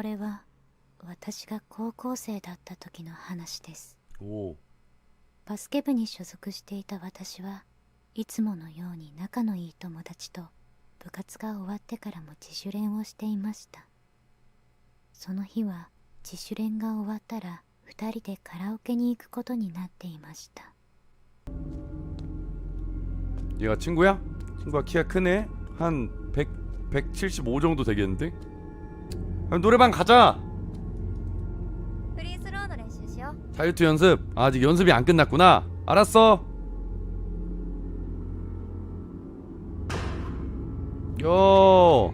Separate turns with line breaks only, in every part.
これは私が高校生だった時の話です
오
バスケ部に所属していた私はいつものように仲のいい友達と部活が終わってからも自主練をしていましたその日は自主練が終わったら2人でカラオケに行くことになっていました
얘가 친구야? 친구가 키가 크네 한 100, 175 정도 되겠는데? 노래방 가자. 자유투 연습. 아, 아직 연습이 안 끝났구나. 알았어. 요.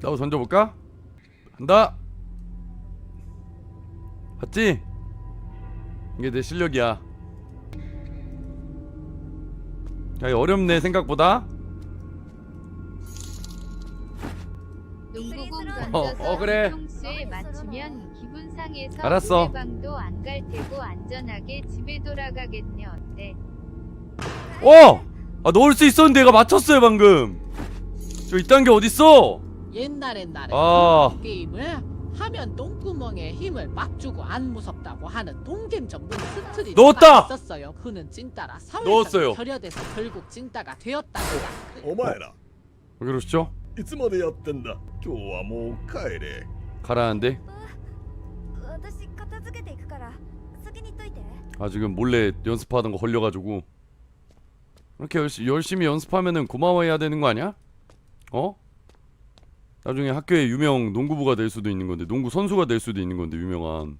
나도 던져볼까? 간다. 봤지? 이게 내 실력이야. 야, 어렵네 생각보다.
농구공
어,
던져서
어, 그래.
통수에 맞추면 기분 상해서
알았어.
노래방도 안 갈 테고 안전하게 집에 돌아가겠네 어때?
어! 아 넣을 수 있었는데 얘가 맞췄어요 방금 저 이딴 게 어딨어
옛날 옛날에
아.
그 게임을 하면 똥구멍에 힘을 막 주고 안 무섭다고 하는 동겜 전문 스트리트가
넣었다!
있었어요. 그는 찐따라
넣었어요.
사회성이 결여돼서 결국 찐따가 되었답니다.
お前ら
왜 그러시죠?
いつまでやってんだ今日はもう帰れ
가라앉는데
私片付けていくから先に行っといて
아 지금 몰래 연습하던 거 걸려가지고 이렇게 열심히, 열심히 연습하면은 고마워해야 되는 거 아니야? 어? 나중에 학교에 유명 농구부가 될 수도 있는 건데 농구 선수가 될 수도 있는 건데 유명한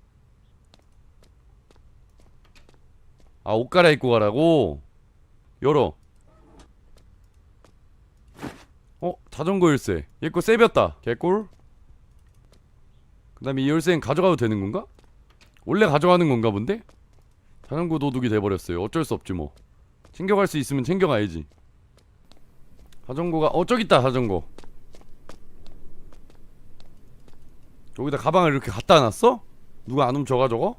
아 옷 갈아입고 가라고? 열어 어? 자전거 열쇠 얘거 세볐다 개꿀 그 다음에 이 열쇠는 가져가도 되는 건가? 원래 가져가는 건가 본데? 자전거 도둑이 돼버렸어요 어쩔 수 없지 뭐 챙겨갈 수 있으면 챙겨가야지 자전거가 어 저기 있다 자전거 여기다 가방을 이렇게 갖다 놨어? 누가 안 훔쳐가 저거?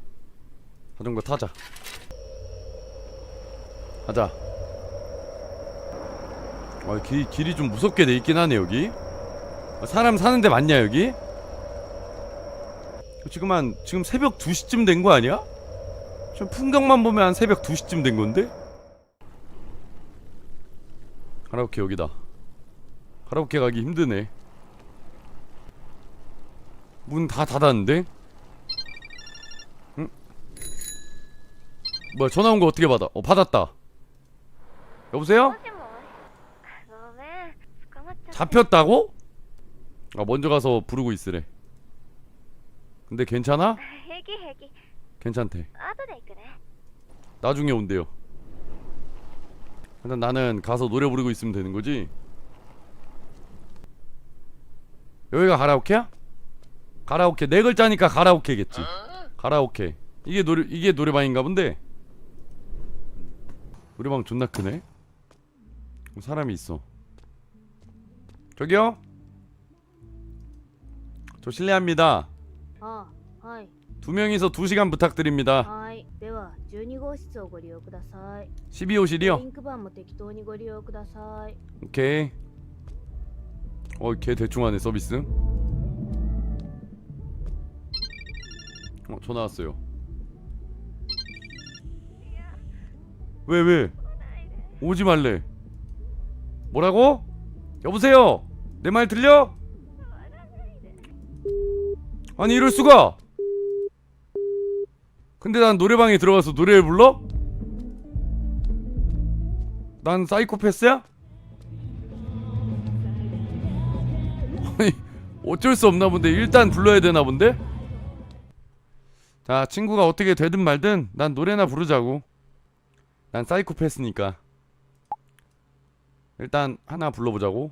자전거 타자 가자 아, 길, 길이 좀 무섭게 돼 있긴 하네 여기 아, 사람 사는데 맞냐 여기? 지금 한 지금 새벽 2시쯤 된 거 아니야? 지금 풍경만 보면 한 새벽 2시쯤 된 건데? 카라오케 여기다 카라오케 가기 힘드네 문 다 닫았는데? 응? 뭐야 전화 온 거 어떻게 받아? 어 받았다 여보세요? 잡혔다고? 아 먼저 가서 부르고 있으래. 근데 괜찮아?
헬기 헬기.
괜찮대.
아도네 그래
나중에 온대요. 일단 나는 가서 노래 부르고 있으면 되는 거지? 여기가 가라오케야? 가라오케. 네 글자니까 가라오케겠지. 가라오케. 이게 노래 이게 노래방인가 본데? 노래방 존나 크네? 사람이 있어. 저기요? 저 실례합니다.
ああはい
두 명이서 두 시간 부탁드립니다.
はいでは12号室をご利用ください
12호실이요?
リンク番も適当にご利用ください
오케이. 어, 걔 대충 하네 서비스. 어, 전화 왔어요. 왜 왜? 오지 말래. 뭐라고? 여보세요. 내 말 들려? 아니 이럴 수가. 근데 난 노래방에 들어가서 노래를 불러? 난 사이코패스야? 아니 어쩔 수 없나 본데 일단 불러야 되나 본데? 자 친구가 어떻게 되든 말든 난 노래나 부르자고 난 사이코패스니까 일단 하나 불러보자고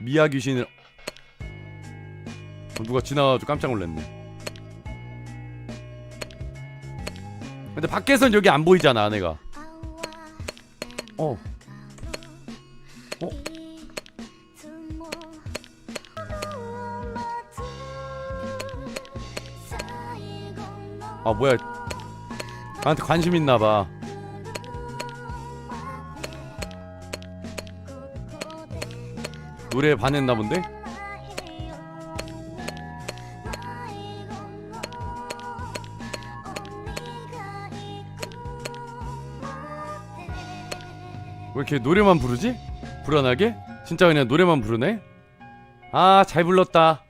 미아 귀신을 어, 누가 지나가지고 깜짝 놀랐네 근데 밖에선 여기 안 보이잖아 아내가 어. 어? 아 뭐야 나한테 관심 있나봐 노래에 반했나 본데? 왜 이렇게 노래만 부르지? 불안하게? 진짜 그냥 노래만 부르네? 아, 잘 불렀다.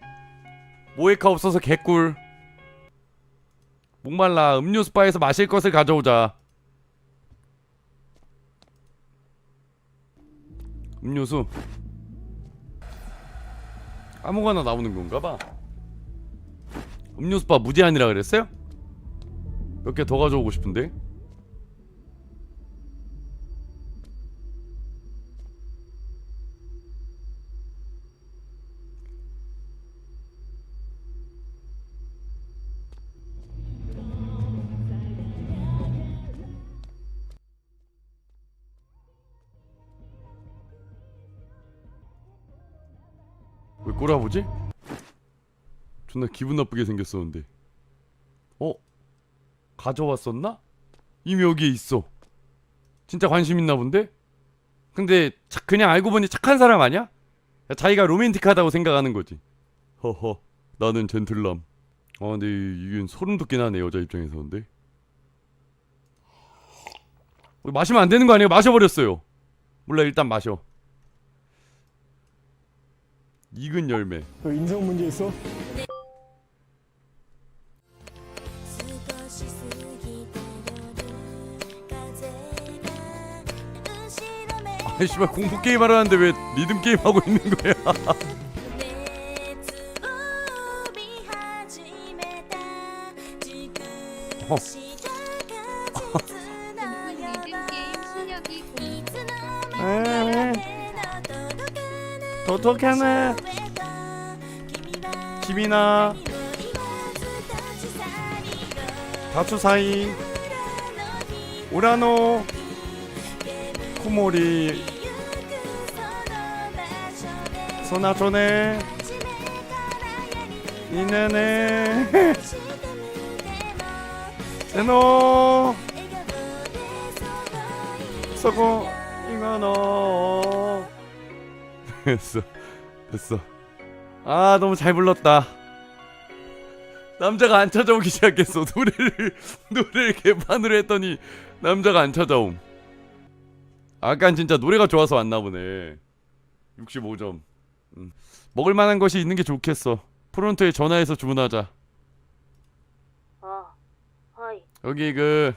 모에카 없어서 개꿀. 목말라 음료수 바에서 마실 것을 가져오자. 음료수. 아무거나 나오는 건가 봐. 음료수 바 무제한이라 그랬어요? 몇 개 더 가져오고 싶은데. 꼬라보지? 존나 기분 나쁘게 생겼었는데. 어? 가져왔었나? 이미 여기에 있어. 진짜 관심 있나 본데? 근데 자- 그냥 알고 보니 착한 사람 아니야? 자기가 로맨틱하다고 생각하는 거지. 허허, 나는 젠틀남. 아, 근데 이- 이게 소름 돋긴 하네 여자 입장에서 근데. 어, 마시면 안 되는 거 아니에요? 마셔버렸어요. 몰라 일단 마셔. 익은 열매.
너 인성 문제 있어?
아이 씨발 공포 게임 하라는데 왜 리듬 게임 하고 있는 거야?
어. ドキャム君な。タ
チ
ュサイ裏の。
曇
り
そなとねネ
いねね。
え
の。そ
こ。今の。됐어 됐어 아 너무 잘 불렀다 남자가 안 찾아오기 시작했어 노래를 노래를 개판으로 했더니 남자가 안 찾아옴 아깐 진짜 노래가 좋아서 왔나 보네 65점 음. 먹을 만한 것이 있는 게 좋겠어 프론트에 전화해서 주문하자
あはい
여기 그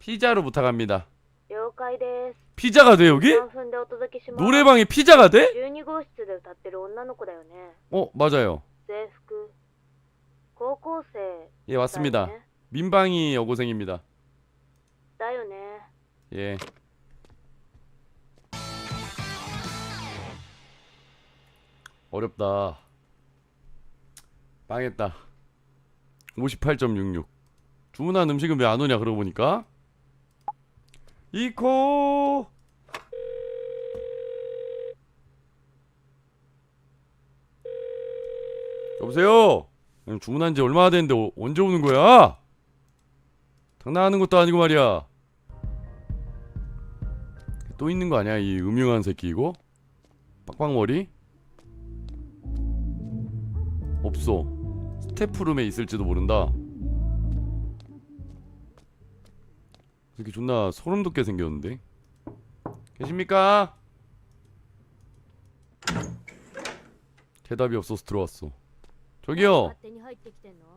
피자로 부탁합니다
了解です
피자가 돼 여기?
3分でお届けします
노래방에 피자가 돼?
12号室で歌ってる女の子だよね
어 맞아요
制服高校生
예
だよ
맞습니다
ね
민방위 여고생입니다
だよね
예 어렵다 망했다 58.66 주문한 음식은 왜 안 오냐 그러고 보니까 이코. 여보세요? 주문한 지 얼마나 됐는데 어- 언제 오는 거야? 장난하는 것도 아니고 말이야. 또 있는 거 아니야 이 음흉한 새끼 이거? 빡빡머리? 없어. 스태프룸에 있을지도 모른다 이렇게 존나 소름 돋게 생겼는데? 계십니까? 대답이 없어서 들어왔어. 저기요.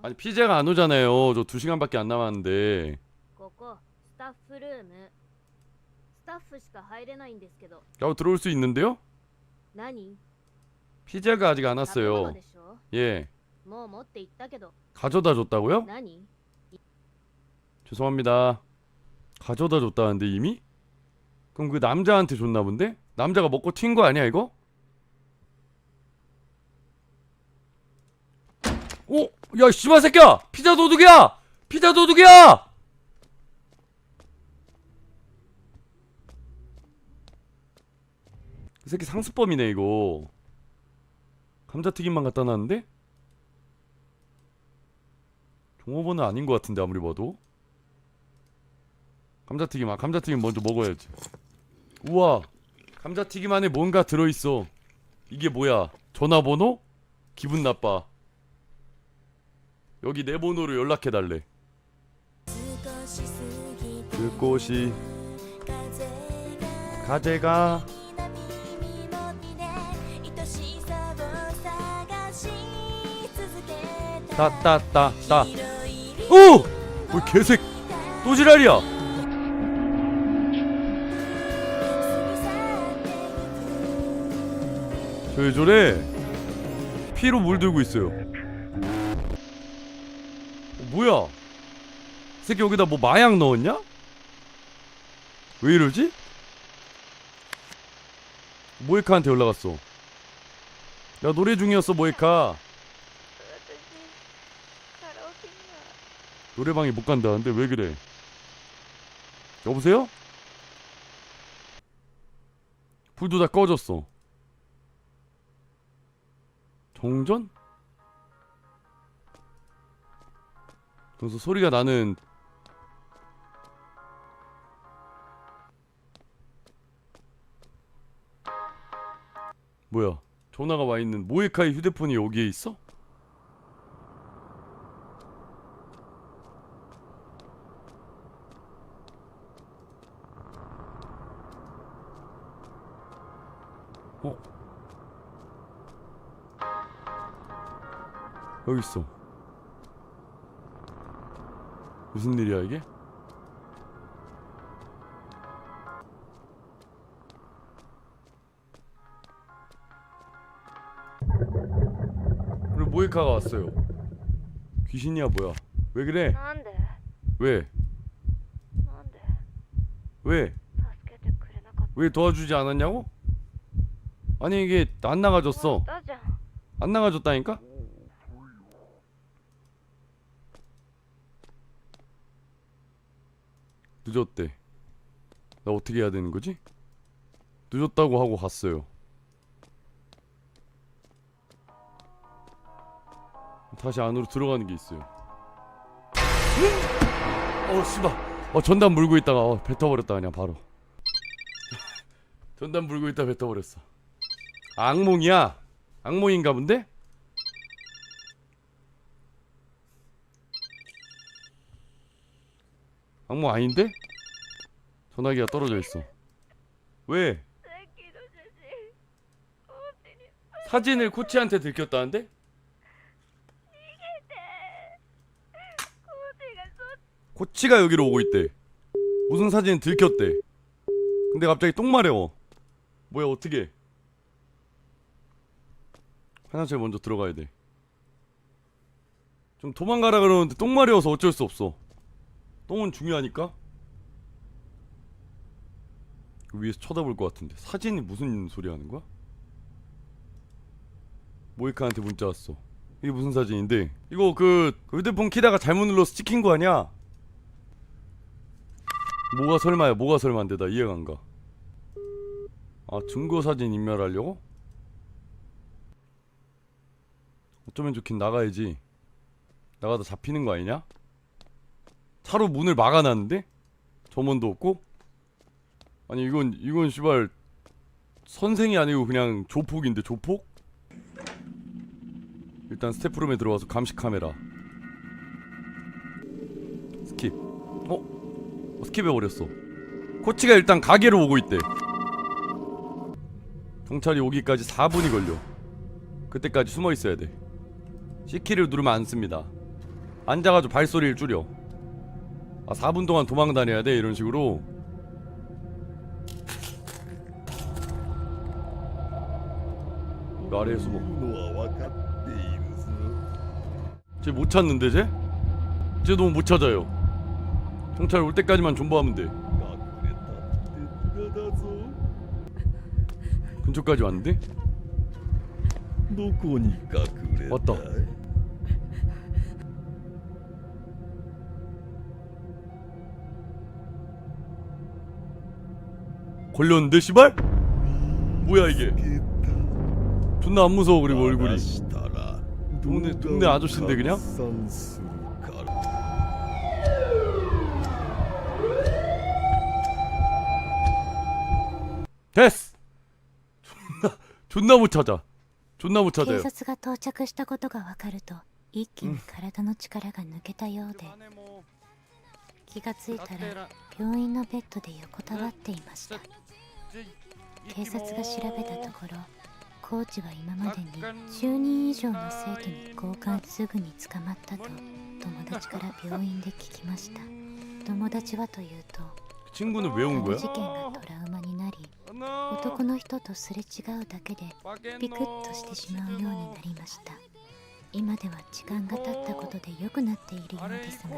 아니 피제가 안 오잖아요. 저 2시간밖에 안 남았는데. 야 들어올 수 있는데요? 피제가 아직 안 왔어요. 예. 가져다 줬다고요? 죄송합니다. 가져다 줬다는데 이미? 그럼 그 남자한테 줬나 본데? 남자가 먹고 튄 거 아니야 이거? 오! 야 씨발 새끼야! 피자 도둑이야! 피자 도둑이야! 이 새끼 상습범이네 이거 감자튀김만 갖다 놨는데? 종업원은 아닌 것 같은데 아무리 봐도 감자튀김 아 감자튀김 먼저 먹어야지. 우와 감자튀김 안에 뭔가 들어있어. 이게 뭐야? 전화번호? 기분 나빠. 여기 내 번호로 연락해달래. 그 꽃이 가재가 따따따따. 오! 뭐 개색. 또 지랄이야 왜 저래? 피로 물들고 있어요. 뭐야? 새끼 여기다 뭐 마약 넣었냐? 왜 이러지? 모이카한테 올라갔어. 야 노래 중이었어 모이카. 노래방에 못 간다는데 왜 그래? 여보세요? 불도 다 꺼졌어. 정전? 그래서 소리가 나는 뭐야? 전화가 와 있는 모에카의 휴대폰이 여기에 있어? 어? 여기 있어. 무슨 일이야 이게? 우리 모이카가 왔어요. 귀신이야 뭐야? 왜 그래?
안 돼.
왜?
안 돼.
왜? 왜 도와주지 않았냐고? 아니 이게 안 나가졌어. 안 나가졌다니까? 늦었대. 나 어떻게 해야 되는 거지? 늦었다고 하고 갔어요. 다시 안으로 들어가는 게 있어요. 어 씨발. 어 전담 물고 있다가 어 뱉어버렸다 그냥 바로. 전담 물고 있다 뱉어버렸어. 악몽이야. 악몽인가 본데? 악몽 아닌데? 전화기가 떨어져 있어. 왜? 사진을 코치한테 들켰다는데? 코치가 여기로 오고 있대. 무슨 사진 들켰대. 근데 갑자기 똥마려워. 뭐야 어떻게? 화장실 먼저 들어가야 돼좀 도망가라 그러는데 똥마려워서 어쩔 수 없어. 똥은 중요하니까. 위에서 쳐다볼 것 같은데 사진이 무슨 소리 하는 거야? 모이카한테 문자 왔어. 이게 무슨 사진인데? 이거 그 휴대폰 키다가 잘못 눌러서 찍힌 거 아니야? 뭐가 설마야 뭐가 설마인데 나 이해가 안 가. 아 증거 사진 인멸하려고? 어쩌면 좋긴 나가야지. 나가다 잡히는 거 아니냐? 차로 문을 막아놨는데? 점원도 없고? 아니 이건 이건 씨발 선생이 아니고 그냥 조폭인데 조폭? 일단 스태프룸에 들어와서 감시 카메라. 스킵. 어? 어, 스킵해버렸어. 코치가 일단 가게로 오고 있대. 경찰이 오기까지 4분이 걸려. 그때까지 숨어 있어야 돼. C키를 누르면 안 씁니다. 앉아가지고 발소리를 줄여 아 4분 동안 도망 다녀야 돼 이런 식으로? 아래에 숨어 쟤못 찾는데 쟤? 쟤 너무 못 찾아요. 경찰 올 때까지만 존버하면 돼. 근처까지 왔는데? 왔다. 걸렸는데 씨발? 뭐야 이게
けた
존나 안 무서워 그리고 얼굴이
話したら
동네- 동네 아저씨인데 그냥?
拡散するから
됐어 존나 못 찾아 존나 못
警
찾아요
察が到着したことが分かると一気に体の力が抜けたようで気がついたら病院のベッドで横たわっていました 警察が調べたところコーチは今までに10人以上の生徒に交換すぐに捕まったと友達から病院で聞きました。友達はというと事件がトラウマになり男の人とすれ違うだけでビクッとしてしまうようになりました今では時間が経ったことで良くなっているようですが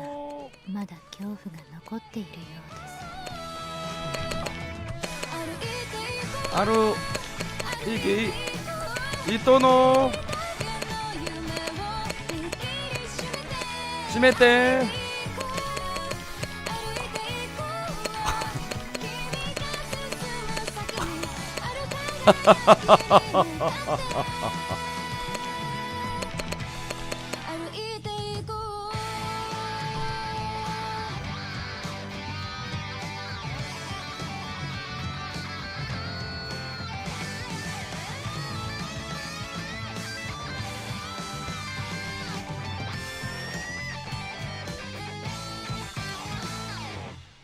まだ恐怖が残っているようです
하루 이기 이토노 심했대